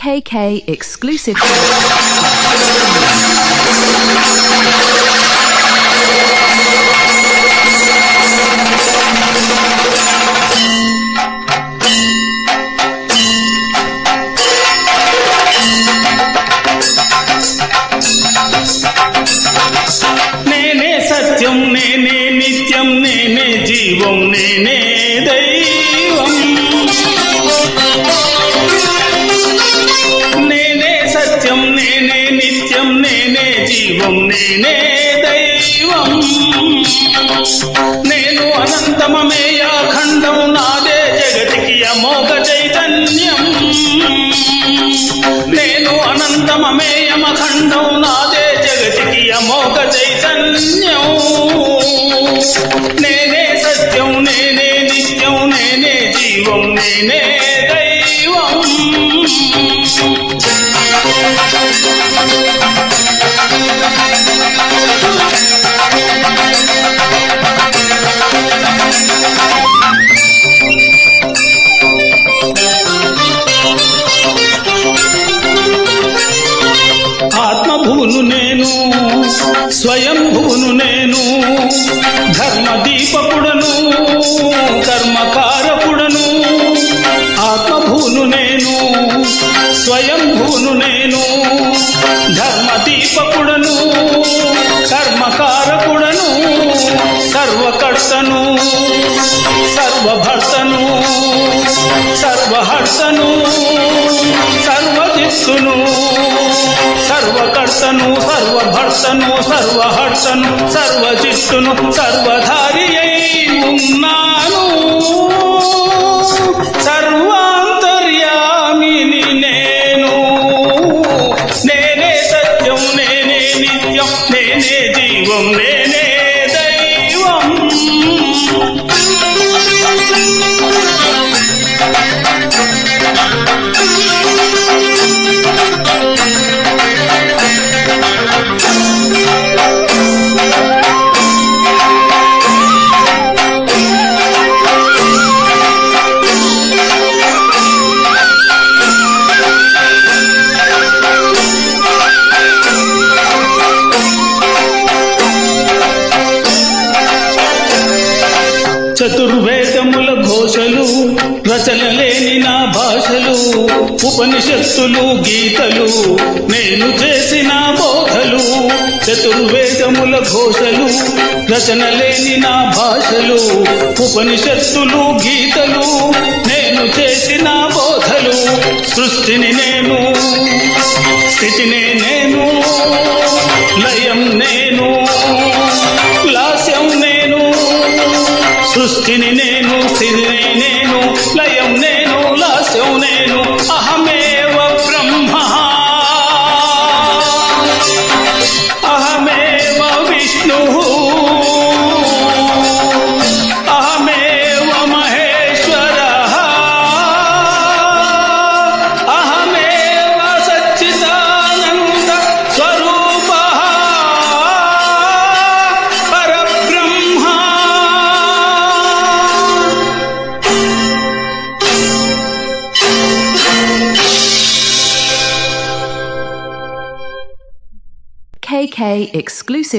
KK exclusive. నేనే సత్యం నేనే నిత్యం నేనే జీవం నేనే దైవం దైవం నేనే దైవం. నేను అనంతమమేయ ఖండం నాదే జగతికి అమోఘ చైతన్యం. నేను అనంతమమేయమ ఖండం నాదే జగతికి అమోఘ చైతన్యం. నేనే సత్యం నేనే నిత్యం నేనే జీవం నేనే దైవం. స్వయంభువును నేను ధర్మదీపకుడను కర్మకారకుడను ఆత్మభూను నేను స్వయంభూను నేను ధర్మదీపకుడను కర్మకారకుడను సర్వకర్తను సర్వభర్తను సర్వహర్తను సర్వకర్తను సర్వభర్షను సర్వహర్షను సర్వజిత్తును సర్వధారి అయి ఉన్నాను. సర్వాంతర్యామిని నేను. నేనే సత్యం నేనే నిత్యం నేనే జీవం నేనే చతుర్వేదముల ఘోషలు రచనలేని నా భాషలు ఉపనిషత్తులు గీతలు నేను చేసిన బోధలు. చతుర్వేదముల ఘోషలు రచనలేని నా భాషలు ఉపనిషత్తులు గీతలు నేను చేసిన బోధలు. సృష్టిని నేను స్థితిని నేను లయం నేను సృష్టిని నేను సిరిని నేను లయం నేను KK exclusive.